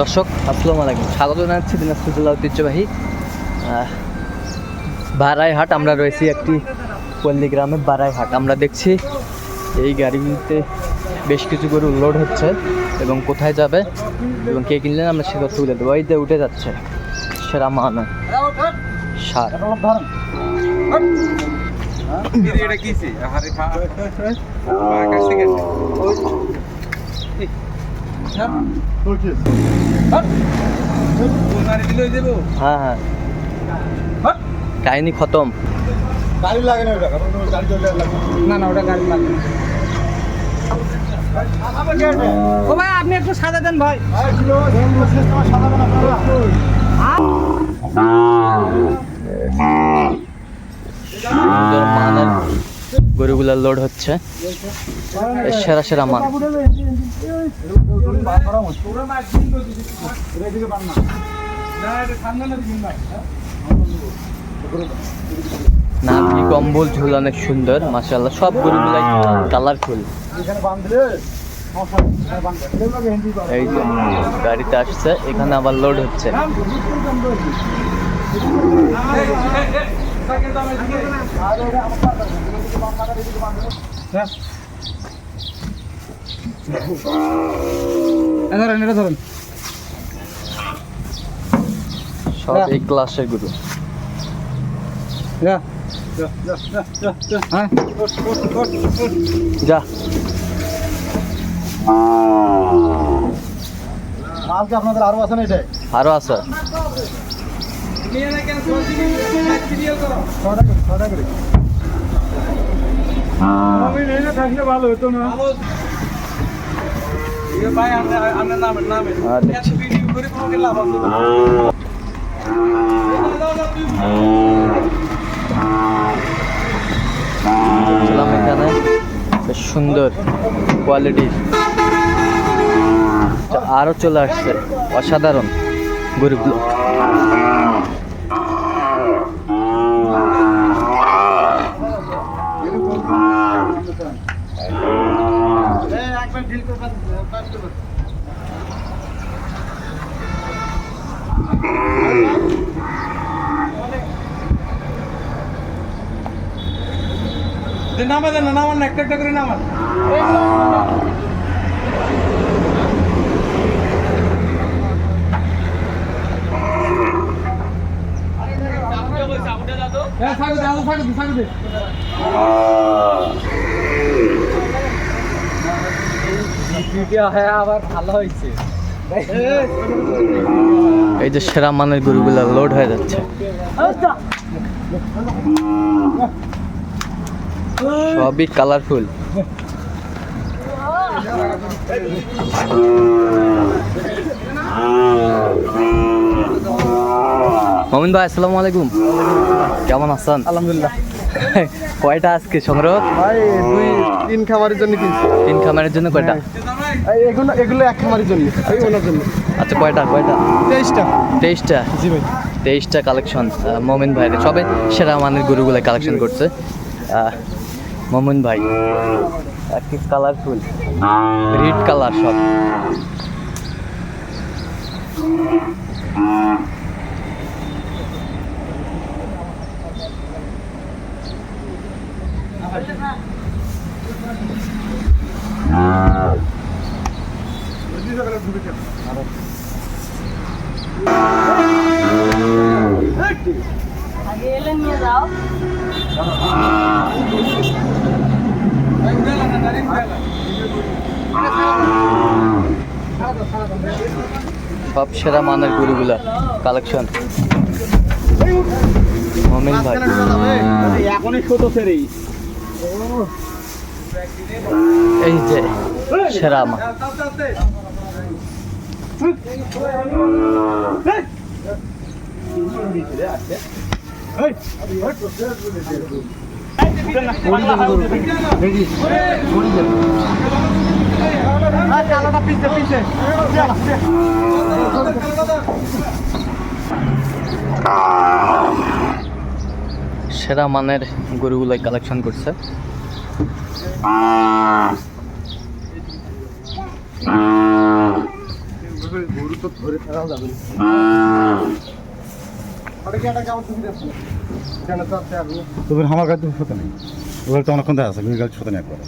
দর্শক, আসসালামু আলাইকুম। স্বাগত জানাচ্ছি দিনাজপুর জেলা ঐতিহ্যবাহী বারাইহাট। আমরা রয়েছি একটি পল্লী গ্রামে বারাইহাট। আমরা দেখছি এই গাড়িগুলিতে বেশ কিছু গরু লোড হচ্ছে এবং কোথায় যাবে এবং কে কিনলেন, আমরা সে তথ্য তুলে দেবো। এই যে উঠে যাচ্ছে সেরা মান সার। এটা কিছে দেবো? হ্যাঁ হ্যাঁ। কাহিনী খতম। গাড়ি লাগে না ওটা? কারণ তোমার গাড়ি চলে লাগে না না ওটা গাড়ি লাগবে ও ভাই আপনি একটু সাজা দেন ভাই। সাদা বানা আপনারা সুন্দর মানের গরুগুলা লোড হচ্ছে সেরা সেরা মান নাভি কম্বল, ঝুল অনেক সুন্দর মাসাল্লাহ সব গরুগুলাই কালারফুল। এই যে গাড়িতে আসছে, এখানে আবার লোড হচ্ছে। ধরেন এটা ধরেন সব এই ক্লাসের গরু যা যা, যা, যা, যা, যা। হ্যাঁ ওঠ, ওঠ, ওঠ, ওঠ। যা মাল কি আপনাদের আরও আছে না এটাই আরও আছে ছটা করে ছটা করে আমি নেই থাকলে ভালো হতো না। ভাই আমরা আমরা নামেন নামেন আর ভিডিও করে তোমাকে লাভ ছিলাম এখানে। বেশ সুন্দর কোয়ালিটির আরও চলে আসছে। অসাধারণ গরুগুলো একবার নামা দেন না, নামান না, একটা একটা করে নামান। হ্যাঁ থাকবে হ্যাঁ আবার ভালো হয়েছে। এই যে সেরা মানের গরুগুলো লোড হয়ে যাচ্ছে। সবই কালারফুল মমিন ভাই আসসালামু আলাইকুম। কেমন আছেন? আলহামদুলিল্লাহ। কয়টা আজকে সংগ্রহ? ভাই দুই তিন খামারের জন্য কিনছি। তিন খামারের জন্য কয়টা? এই এগুলো এগুলো এক খামারের জন্য। এই ওনার জন্য। আচ্ছা কয়টা? কয়টা? তেইশটা। তেইশটা? জি ভাই। তেইশটা কালেকশন মোমিন ভাইয়ের। সবে সেরা মানের গরুগুলো কালেকশন করছে। মোমিন ভাই কি কালারফুল রেড কালার সব। আগে সব সেরা মানের গরুগুলা কালেকশন মোমিন ভাই এখনই ছোটো সেরেই এই যে সেরা মা সেরা মানের গরুগুলাই কালেকশন করছে। আমার কাছে সাথে নেই। ওগুলো তো অনেকক্ষণ আছে গাছ নেই একবার।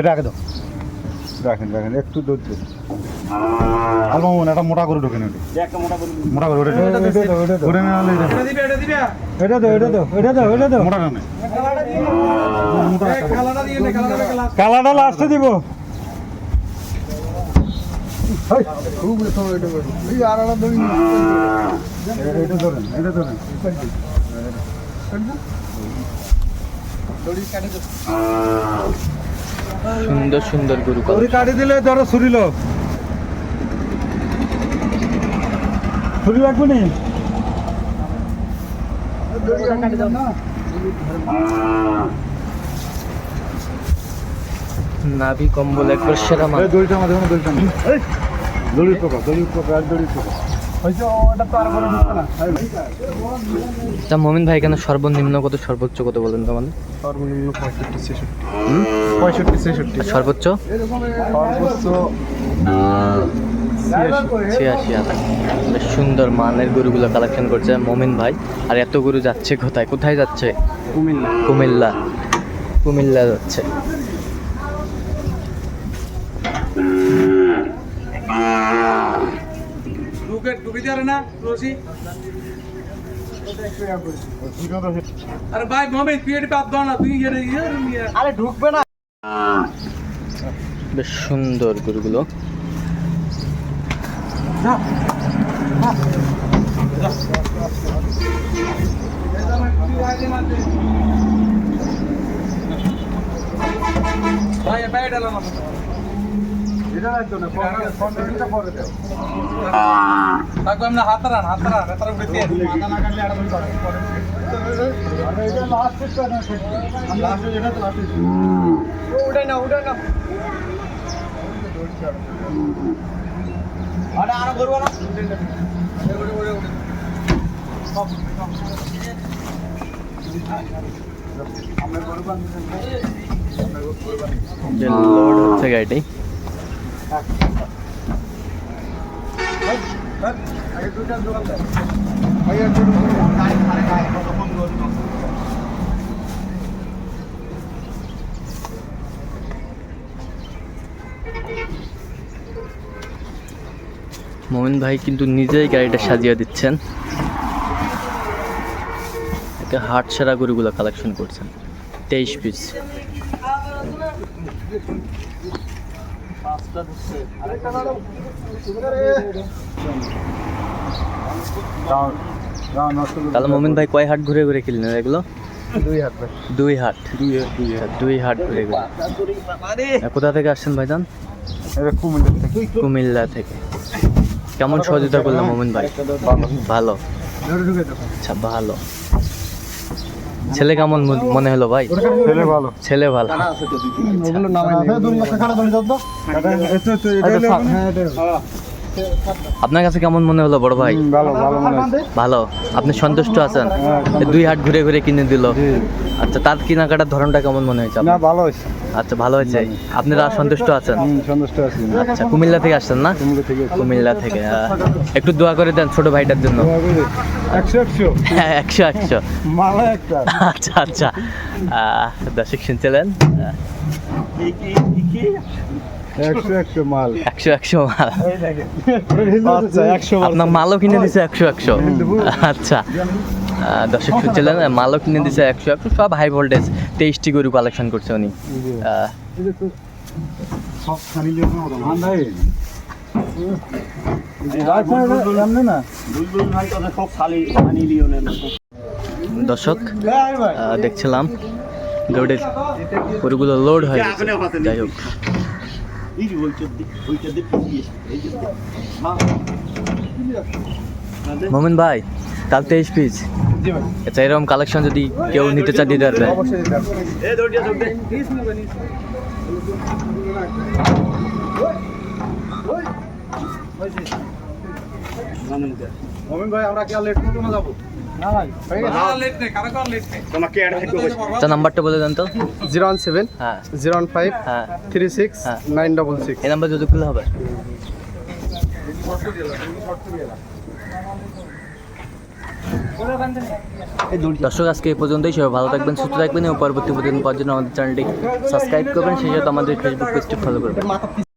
এটা আগে দাও। রাখেন রাখেন একটু দুধ দিন আর মামুন একটা মোটা করে ঢোকেন ওটা। মোটা করে ওটা ওটা ওটা না হলে এটা এটা এটা দাও এটা দাও এটা দাও এটা দাও মোটা না কালাটা লাস্টে দিব। খুব এটা আর এটা ধরেন এটা ধরেন। দড়ি কাটে তো। সুন্দর সুন্দর গরু ওরি কাটি দিলে ধরো ছুরিল ছুরি লাগবে নি? নাভি কম্বল একবার সেরা এই দড়িটা কোনো দড়িটা দড়ির পোকা দড়ির পোকা আর দড়ির পোকা। তো মমিন ভাই কেন সর্বনিম্ন কত সর্বোচ্চ কত বলেন তো আমাদের? সর্বনিম্ন পঁয়ষট্টি ছেষট্টি। পঁয়ষট্টি ছেষট্টি। সর্বোচ্চ? সর্বোচ্চ ছিয়াশি হাজার। বেশ সুন্দর মানের গরুগুলো কালেকশন করছে মমিন ভাই। আর এত গরু যাচ্ছে কোথায়? কোথায় যাচ্ছে? কুমিল্লা। কুমিল্লা। কুমিল্লা যাচ্ছে। ঢুকে ঢুকে দিয়ে না রশি আরে ভাই মমে এটা বাদ দাও না তুই এটা ইয়ে আরে ঢুকবে না। বেশ সুন্দর গরুগুলো। ভাই ভাই এটা না উঠে না উঠে না আরে আর করব না লোড হচ্ছে গাড়িটি। রোজ ভাই কিন্তু নিজেই গাড়িটা সাজিয়ে দিচ্ছেন। একটা হাট সেরা গরুগুলো কালেকশন করছেন। তেইশ পিস তাহলে মমিন ভাই কয় হাট ঘুরে ঘুরে কিনলেন এগুলো? দুই হাট দুই হাট? দুই হাট ঘুরে ঘুরে। কোথা থেকে আসছেন ভাইজান? কুমিল্লা থেকে। কেমন সহযোগিতা করলাম মমিন ভাই? ভালো। আচ্ছা ভালো। ছেলে কেমন মন- মনে হলো ভাই? ছেলে ভালো। ছেলে ভালো। ওগুলো নামাই আপনার কাছে কেমন মনে হলো বড় ভাই? ভালো আপনি সন্তুষ্ট আছেন? হ্যাঁ, দুই হাট ঘুরে ঘুরে কিনে দিল। আচ্ছা তার কেনাকাটার ধরনটা কেমন মনে হয়েছে না ভালো হয়েছে। আচ্ছা ভালো হয়েছে। আপনারা সন্তুষ্ট আছেন? সন্তুষ্ট আছি। আচ্ছা কুমিল্লা থেকে আসছেন না? কুমিল্লা থেকে একটু দোয়া করে দেন ছোট ভাইটার জন্য। একশো একশো। হ্যাঁ আচ্ছা আচ্ছা। দর্শক শুনছিলেন? একশো একশো মাল। একশো একশো মাল। আচ্ছা একশো আপনার মালও কিনে দিছে একশো একশো। আচ্ছা। দর্শক শুনছিলেন? মালও কিনে দিছে একশো একশো সব হাই ভোল্টেজ তেইশটি গরু কালেকশন করছে উনি। আহ, সব খানি লিও না? ঠান্ডাই দর্শক আহ, দেখছিলাম লোডের গরুগুলো লোড হয়ে গেছে যাই হোক মোমিন ভাই তাল তেইশ পিস। আচ্ছা এরকম কালেকশন যদি কেউ নিতে চায় দিতে পারবে। অবশ্যই। মমিন ভাই আমরা কি আর লেট করতে না যাব? না ভাই গেছে। আর লেট নেই কারও কারও লেট নেই। তোমাকে অ্যাড থাকবে আচ্ছা নাম্বারটা বলে দেন তো। জিরো ওয়ান সেভেন হ্যাঁ। জিরো ওয়ান ফাইভ হ্যাঁ। থ্রি সিক্স হ্যাঁ। Nine double six. এই নাম্বার যদি খুলে হবে। দর্শক আজকে এই পর্যন্তই। সবাই ভালো থাকবেন সুস্থ থাকবেন। এবং পরবর্তী প্রতিদিন পাওয়ার জন্য আমাদের চ্যানেলটি সাবস্ক্রাইব করবেন। সেই সাথে আমাদের ফেসবুক পেজটি ফলো করবেন।